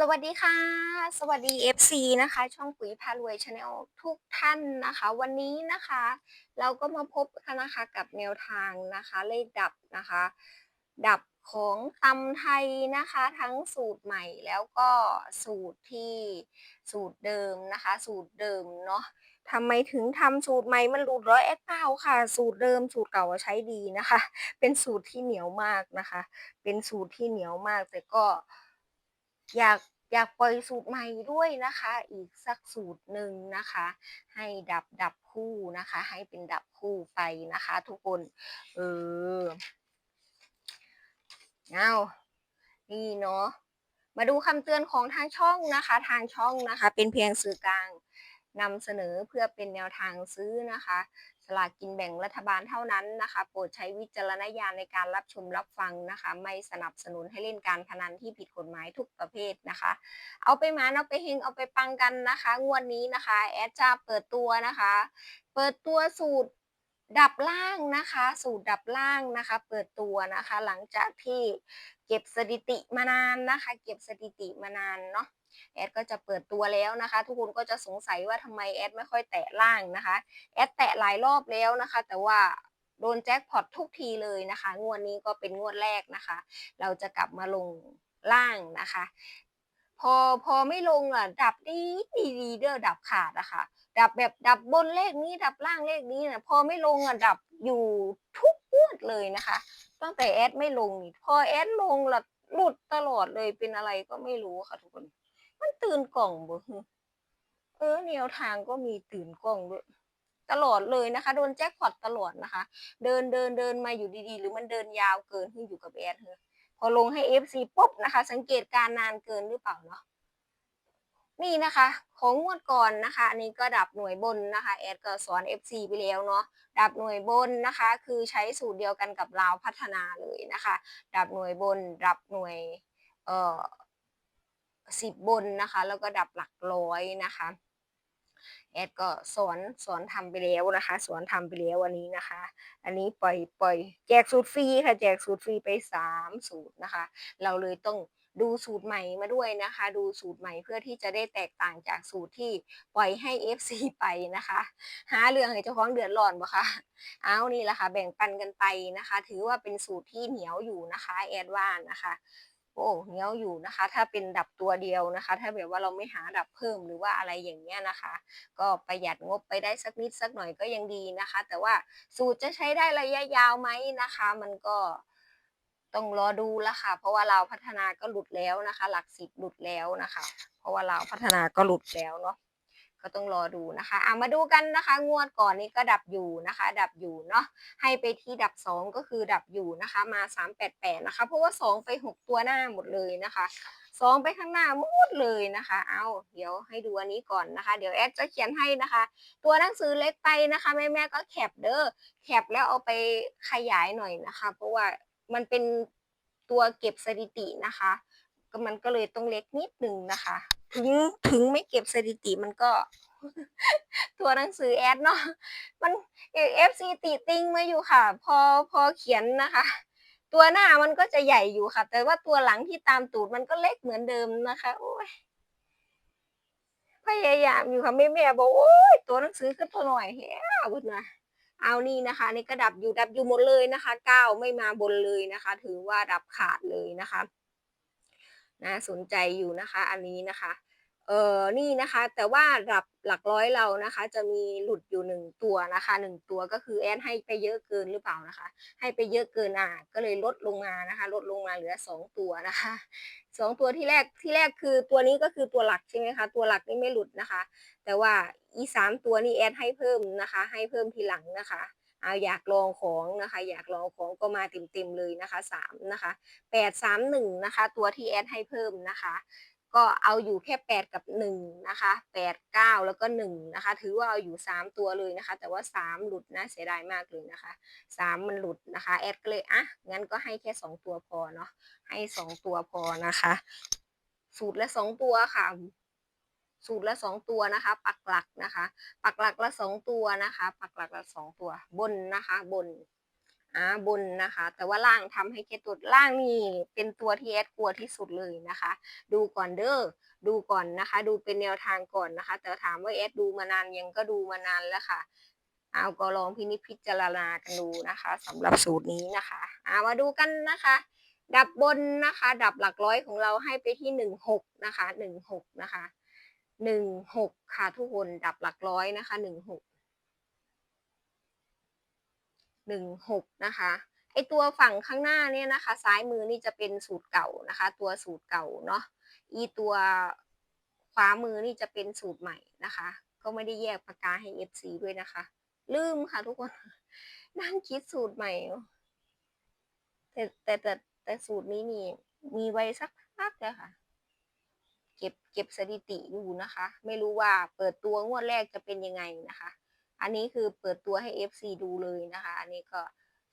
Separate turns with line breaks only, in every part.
สวัสดีค่ะ สวัสดี FC นะคะ ช่องปุ๋ยพารวยชาแนลทุกท่านนะคะ วันนี้นะคะ เราก็มาพบกันนะคะกับแนวทางนะคะเลขดับนะคะ ดับของตำไทยนะคะ ทั้งสูตรใหม่แล้วก็สูตรที่สูตรเดิมนะคะ สูตรเดิมเนาะทำไมถึงทำสูตรใหม่มันหลุดร้อยแอดเก้าค่ะ สูตรเดิมสูตรเก่าใช้ดีนะคะ เป็นสูตรที่เหนียวมากนะคะ เป็นสูตรที่เหนียวมากแต่ก็อยาก อยากปล่อยสูตรใหม่ด้วยนะคะ อีกสักสูตรหนึ่งนะคะ ให้ดับดับคู่นะคะ ให้เป็นดับคู่ไปนะคะ ทุกคนเออเอานี่เนาะมาดูคำเตือนของทางช่องนะคะ ทางช่องนะคะ เป็นเพียงสื่อกลางนำเสนอเพื่อเป็นแนวทางซื้อนะคะ สลากกินแบ่งรัฐบาลเท่านั้นนะคะ โปรดใช้วิจารณญาณในการรับชมรับฟังนะคะ ไม่สนับสนุนให้เล่นการพนันที่ผิดกฎหมายทุกประเภทนะคะ เอาไปมาเอาไปเฮงเอาไปปังกันนะคะ งวดนี้นะคะ แอดจะเปิดตัวนะคะ เปิดตัวสูตรดับล่างนะคะ สูตรดับล่างนะคะ เปิดตัวนะคะ หลังจากที่เก็บสถิติมานานนะคะ เก็บสถิติมานานเนาะ แอดก็จะเปิดตัวแล้วนะคะ ทุกคนก็จะสงสัยว่าทำไมแอดไม่ค่อยแตะล่างนะคะแอดแตะหลายรอบแล้วนะคะ แต่ว่าโดนแจ็คพอตทุกทีเลยนะคะ งวดนี้ก็เป็นงวดแรกนะคะ เราจะกลับมาลงล่างนะคะ พอพอไม่ลงอะ ดับดีดีดีเด้อดับขาดอะค่ะ ดับแบบดับบนเลขนี้ดับล่างเลขนี้นะพอไม่ลงอะดับอยู่ทุกงวดเลยนะคะ ตั้งแต่แอดไม่ลงนี่พอแอดลงละหลุดตลอดเลยเป็นอะไรก็ไม่รู้ค่ะทุกคน มันตื่นกล่องบ่เออแนวทางก็มีตื่นกล่องด้วยตลอดเลยนะคะ โดนแจ็คพอตตลอดนะคะ เดินเดินเดินมาอยู่ดีๆ หรือมันเดินยาวเกินที่อยู่กับแอดเธอพอลงให้ FC ปุ๊บนะคะ สังเกตการนานเกินหรือเปล่าเนาะนี่นะคะ ของงวดก่อนนะคะ อันนี้ก็ดับหน่วยบนนะคะแอดก็สอน FC ไปแล้วเนาะดับหน่วยบนนะคะ คือใช้สูตรเดียวกันกับลาวพัฒนาเลยนะคะ ดับหน่วยบนดับหน่วยเอ่อ สิบบนนะคะ แล้วก็ดับหลักร้อยนะคะแอดก็สอนสอนทำไปแล้วนะคะ สอนทำไปแล้ววันนี้นะคะ อันนี้ปล่อยปล่อยแจกสูตรฟรีค่ะ แจกสูตรฟรีไปสามสูตรนะคะ เราเลยต้องดูสูตรใหม่มาด้วยนะคะ ดูสูตรใหม่เพื่อที่จะได้แตกต่างจากสูตรที่ปล่อยให้ FC ไปนะคะ หาเรื่องให้เจ้าของเดือดร้อนปะคะเอานี่แหละค่ะ แบ่งปันกันไปนะคะ ถือว่าเป็นสูตรที่เหนียวอยู่นะคะแอดว่านนะคะ โอ้เงี้ยวอยู่นะคะ ถ้าเป็นดับตัวเดียวนะคะ ถ้าแบบว่าเราไม่หาดับเพิ่มหรือว่าอะไรอย่างเงี้ยนะคะ ก็ประหยัดงบไปได้สักนิดสักหน่อยก็ยังดีนะคะ แต่ว่าสูตรจะใช้ได้ระยะยาวไหมนะคะ มันก็ต้องรอดูละค่ะ เพราะว่าเราพัฒนาก็หลุดแล้วนะคะ หลักสิบหลุดแล้วนะคะ เพราะว่าเราพัฒนาก็หลุดแล้วเนาะ ก็ต้องรอดูนะคะอะมาดูกันนะคะ งวดก่อนนี้ก็ดับอยู่นะคะ ดับอยู่เนาะให้ไปที่ดับสองก็คือดับอยู่นะคะมาสามแปดแปดนะคะ เพราะว่าสองไปหกตัวหน้าหมดเลยนะคะสองไปข้างหน้าหมดเลยนะคะ เอาเดี๋ยวให้ดูอันนี้ก่อนนะคะ เดี๋ยวแอดจะเขียนให้นะคะ ตัวหนังสือเล็กไปนะคะแม่แม่ก็แคปเด้อ แคปแล้วเอาไปขยายหน่อยนะคะ เพราะว่ามันเป็นตัวเก็บสถิตินะคะ ก็มันก็เลยต้องเล็กนิดนึงนะคะ ถึงถึงไม่เก็บสถิติมันก็ ตัวหนังสือแอดเนาะมันเอฟซีติติงมาอยู่ค่ะ พอพอเขียนนะคะ ตัวหน้ามันก็จะใหญ่อยู่ค่ะ แต่ว่าตัวหลังที่ตามตูดมันก็เล็กเหมือนเดิมนะคะโอ้ยพยายามอยู่ค่ะแม่แม่บอกโอ้ยตัวหนังสือก็ตัวหน่อยแฮ่บุญนะเอานี่นะคะนี่ก็ดับอยู่ดับอยู่หมดเลยนะคะเก้าไม่มาบนเลยนะคะ ถือว่าดับขาดเลยนะคะน่าสนใจอยู่นะคะ อันนี้นะคะ เออนี่นะคะ แต่ว่าหลักหลักร้อยเรานะคะ จะมีหลุดอยู่หนึ่งตัวนะคะหนึ่งตัวก็คือแอนให้ไปเยอะเกินหรือเปล่านะคะ ให้ไปเยอะเกินอะก็เลยลดลงมานะคะ ลดลงมาเหลือสองตัวนะคะสองตัวที่แรกที่แรกคือตัวนี้ก็คือตัวหลักใช่ไหมคะ ตัวหลักนี่ไม่หลุดนะคะ แต่ว่าอีสามตัวนี้แอดให้เพิ่มนะคะ ให้เพิ่มทีหลังนะคะเอาอยากลองของนะคะ อยากลองของก็มาเต็มๆเลยนะคะสามนะคะแปดสามหนึ่งนะคะ ตัวที่แอดให้เพิ่มนะคะ ก็เอาอยู่แค่แปดกับหนึ่งนะคะแปดเก้าแล้วก็หนึ่งนะคะ ถือว่าเอาอยู่สามตัวเลยนะคะ แต่ว่าสามหลุดนะเสียดายมากเลยนะคะสามมันหลุดนะคะแอดก็เลยอะงั้นก็ให้แค่สองตัวพอเนาะให้สองตัวพอนะคะ สูตรละสองตัวค่ะสูตรละสองตัวนะคะ ปักหลักนะคะ ปักหลักละสองตัวนะคะ ปักหลักละสองตัวบนนะคะบน อ่าบนนะคะ แต่ว่าล่างทำให้แค่ตัวล่างนี่เป็นตัวที่แอดกลัวที่สุดเลยนะคะ ดูก่อนเด้อดูก่อนนะคะ ดูเป็นแนวทางก่อนนะคะ แต่ถามว่าแอดดูมานานยังก็ดูมานานแล้วค่ะเอาก็ลองพินิจพิจารณากันดูนะคะสำหรับสูตรนี้นะคะเอามาดูกันนะคะ ดับบนนะคะ ดับหลักร้อยของเราให้ไปที่หนึ่งหกนะคะหนึ่งหกนะคะหนึ่งหกค่ะทุกคนดับหลักร้อยนะคะหนึ่งหก หนึ่งหกนะคะไอตัวฝั่งข้างหน้าเนี่ยนะคะ ซ้ายมือนี่จะเป็นสูตรเก่านะคะ ตัวสูตรเก่าเนาะอีตัวขวามือนี่จะเป็นสูตรใหม่นะคะ ก็ไม่ได้แยกปากกาให้ FC ด้วยนะคะ ลืมค่ะทุกคนนั่งคิดสูตรใหม่แต่แต่แต่แต่สูตรนี้นี่มีไว้สักพักแล้วค่ะ เก็บเก็บสถิติอยู่นะคะ ไม่รู้ว่าเปิดตัวงวดแรกจะเป็นยังไงนะคะ อันนี้คือเปิดตัวให้ FC ดูเลยนะคะ อันนี้ก็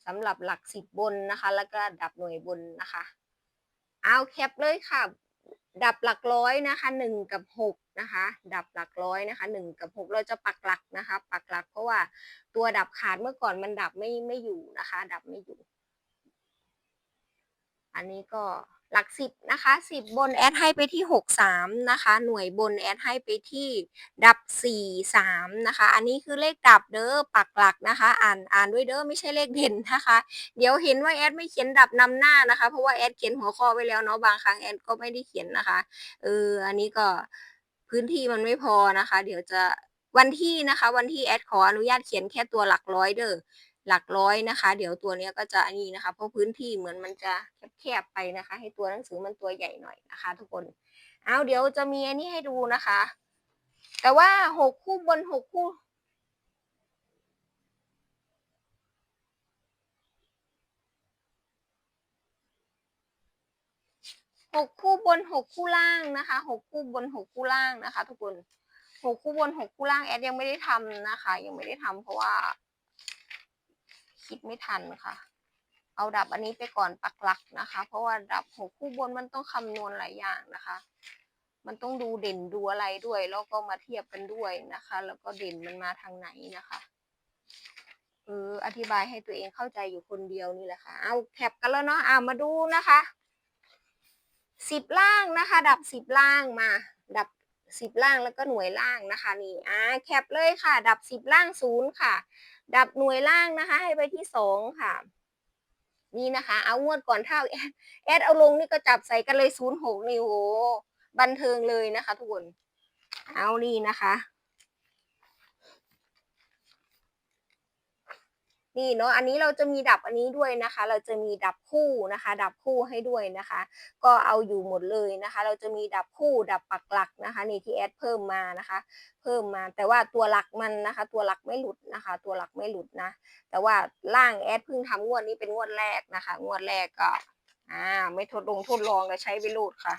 สำหรับหลักสิบบนนะคะ แล้วก็ดับหน่วยบนนะคะ เอาแคปเลยค่ะ ดับหลักร้อยนะคะหนึ่งกับหกนะคะ ดับหลักร้อยนะคะหนึ่งกับหกเราจะปักหลักนะคะ ปักหลักเพราะว่าตัวดับขาดเมื่อก่อนมันดับไม่ไม่อยู่นะคะ ดับไม่อยู่ อันนี้ก็ หลักสิบนะคะสิบบนแอดให้ไปที่หกสามนะคะ หน่วยบนแอดให้ไปที่ดับสี่สามนะคะ อันนี้คือเลขดับเด้อปักหลักนะคะ อ่านอ่านด้วยเด้อไม่ใช่เลขเด่นนะคะ เดี๋ยวเห็นว่าแอดไม่เขียนดับนำหน้านะคะ เพราะว่าแอดเขียนหัวข้อไว้แล้วเนาะบางครั้งแอดก็ไม่ได้เขียนนะคะเอออันนี้ก็พื้นที่มันไม่พอนะคะ เดี๋ยวจะวันที่นะคะ วันที่แอดขออนุญาตเขียนแค่ตัวหลักร้อยเด้อ หลักร้อยนะคะ เดี๋ยวตัวเนี้ยก็จะอันนี้นะคะ เพราะพื้นที่เหมือนมันจะแคบๆไปนะคะ ให้ตัวหนังสือมันตัวใหญ่หน่อยนะคะ ทุกคน เอาเดี๋ยวจะมีอันนี้ให้ดูนะคะ แต่ว่าหกคู่บนหกคู่หกคู่บนหกคู่ล่างนะคะหกคู่บนหกคู่ล่างนะคะ ทุกคนหกคู่บนหกคู่ล่างแอดยังไม่ได้ทำนะคะ ยังไม่ได้ทำเพราะว่า คิดไม่ทันค่ะ เอาดับอันนี้ไปก่อนปักหลักนะคะ เพราะว่าดับหกคู่บนมันต้องคำนวณหลายอย่างนะคะ มันต้องดูเด่นดูอะไรด้วย แล้วก็มาเทียบกันด้วยนะคะ แล้วก็เด่นมันมาทางไหนนะคะเอออธิบายให้ตัวเองเข้าใจอยู่คนเดียวนี่แหละค่ะ เอาแคปกันแล้วเนาะเอามาดูนะคะสิบล่างนะคะ ดับสิบล่างมา ดับสิบล่างแล้วก็หน่วยล่างนะคะ นี่อ่าแคปเลยค่ะ ดับสิบล่างศูนย์ค่ะ ดับหน่วยล่างนะคะ ให้ไปที่สองค่ะ นี่นะคะ เอางวดก่อนเท่าแอดแอดเอาลงนี่ก็จับใส่กันเลยศูนย์หกนี่โหบันเทิงเลยนะคะทุกคน เอานี่นะคะ นี่เนาะอันนี้เราจะมีดับอันนี้ด้วยนะคะ เราจะมีดับคู่นะคะ ดับคู่ให้ด้วยนะคะ ก็เอาอยู่หมดเลยนะคะ เราจะมีดับคู่ดับปักหลักนะคะนี่ที่แอดเพิ่มมานะคะ เพิ่มมาแต่ว่าตัวหลักมันนะคะ ตัวหลักไม่หลุดนะคะ ตัวหลักไม่หลุดนะ แต่ว่าล่างแอดเพิ่งทำงวดนี้เป็นงวดแรกนะคะ งวดแรกก็อ่าไม่ทดลองทดลองก็ใช้ไปโหลดค่ะ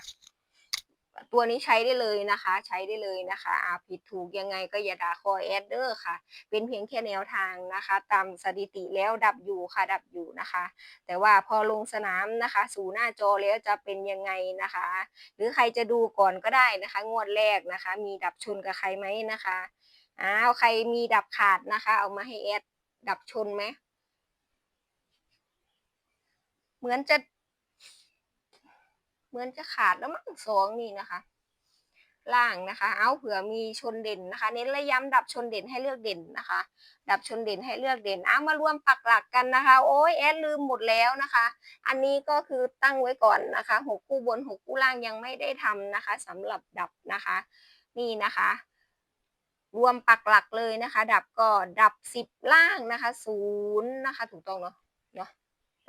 ตัวนี้ใช้ได้เลยนะคะ ใช้ได้เลยนะคะอ่าผิดถูกยังไงก็อย่าด่าคอแอดเดอร์ค่ะ เป็นเพียงแค่แนวทางนะคะ ตามสถิติแล้วดับอยู่ค่ะดับอยู่นะคะ แต่ว่าพอลงสนามนะคะ สู่หน้าจอแล้วจะเป็นยังไงนะคะ หรือใครจะดูก่อนก็ได้นะคะ งวดแรกนะคะ มีดับชนกับใครไหมนะคะอ้าวใครมีดับขาดนะคะ เอามาให้แอดดับชนไหมเหมือนจะ เหมือนจะขาดแล้วมั้งสองนี่นะคะ ล่างนะคะ เอาเผื่อมีชนเด่นนะคะ เน้นและย้ำดับชนเด่นให้เลือกเด่นนะคะ ดับชนเด่นให้เลือกเด่นเอามารวมปักหลักกันนะคะ โอ้ยแอดลืมหมดแล้วนะคะ อันนี้ก็คือตั้งไว้ก่อนนะคะหกคู่บนหกคู่ล่างยังไม่ได้ทำนะคะสำหรับดับนะคะ นี่นะคะรวมปักหลักเลยนะคะ ดับก็ดับสิบล่างนะคะศูนย์นะคะ ถูกต้องเนาะเนาะ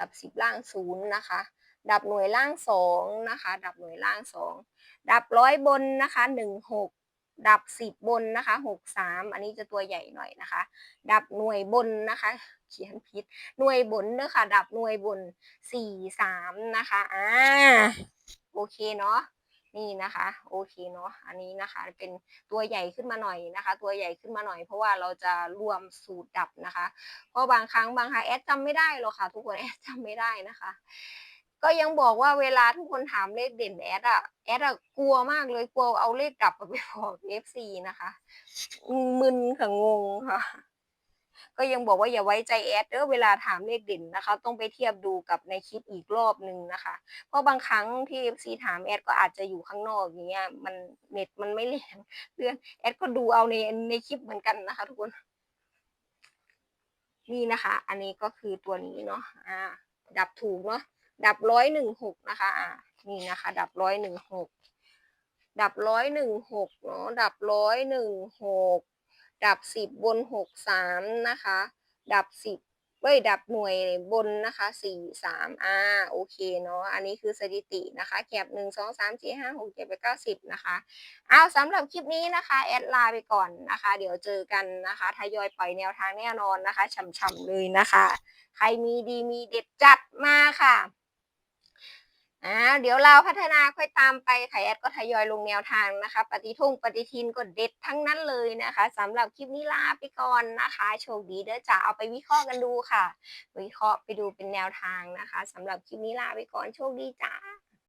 ดับสิบล่างศูนย์นะคะ ดับหน่วยล่างสองนะคะ ดับหน่วยล่างสองดับร้อยบนนะคะหนึ่งหกดับสิบบนนะคะหกสามอันนี้จะตัวใหญ่หน่อยนะคะ ดับหน่วยบนนะคะ เขียนผิดหน่วยบนเนอะค่ะดับหน่วยบนสี่สามนะคะอ่าโอเคเนาะนี่นะคะโอเคเนาะอันนี้นะคะเป็นตัวใหญ่ขึ้นมาหน่อยนะคะ ตัวใหญ่ขึ้นมาหน่อยเพราะว่าเราจะรวมสูตรดับนะคะ เพราะบางครั้งบางครั้งแอดจำไม่ได้หรอกค่ะ ทุกคนแอดจำไม่ได้นะคะ ก็ยังบอกว่าเวลาทุกคนถามเลขเด่นแอดอะแอดอะกลัวมากเลยกลัวเอาเลขกลับไปบอกเอฟซีนะคะมึนค่ะงงค่ะ ก็ยังบอกว่าอย่าไว้ใจแอดเด้อเวลาถามเลขเด่นนะคะ ต้องไปเทียบดูกับในคลิปอีกรอบหนึ่งนะคะ เพราะบางครั้งที่ FC ถามแอดก็อาจจะอยู่ข้างนอกอย่างเงี้ยมันเน็ตมันไม่แรงเรื่องแอดก็ดูเอาในในคลิปเหมือนกันนะคะ ทุกคนนี่นะคะ อันนี้ก็คือตัวนี้เนาะอ่าดับถูกเนาะ ดับร้อยหนึ่งหกนะคะอ่านี่นะคะ ดับร้อยหนึ่งหกดับร้อยหนึ่งหกเนาะดับร้อยหนึ่งหกดับสิบบนหกสามนะคะ ดับสิบเว้ยดับหน่วยบนนะคะสี่สามอ่าโอเคเนาะอันนี้คือสถิตินะคะแคบหนึ่งสองสามสี่ห้าหกเจ็ดแปดเก้าสิบนะคะเอาสำหรับคลิปนี้นะคะแอดไลาไปก่อนนะคะ เดี๋ยวเจอกันนะคะทยอยปล่อยแนวทางแน่นอนนะคะช่ำๆเลยนะคะ ใครมีดีมีเด็ดจัดมาค่ะ อ่าเดี๋ยวเราพัฒนาค่อยตามไปค่ะแอดก็ทยอยลงแนวทางนะคะ ปฏิทุ่งปฏิทินก็เด็ดทั้งนั้นเลยนะคะสำหรับคลิปนี้ลาไปก่อนนะคะ โชคดีเด้อจ้าเอาไปวิเคราะห์กันดูค่ะ วิเคราะห์ไปดูเป็นแนวทางนะคะสำหรับคลิปนี้ลาไปก่อนโชคดีจ้า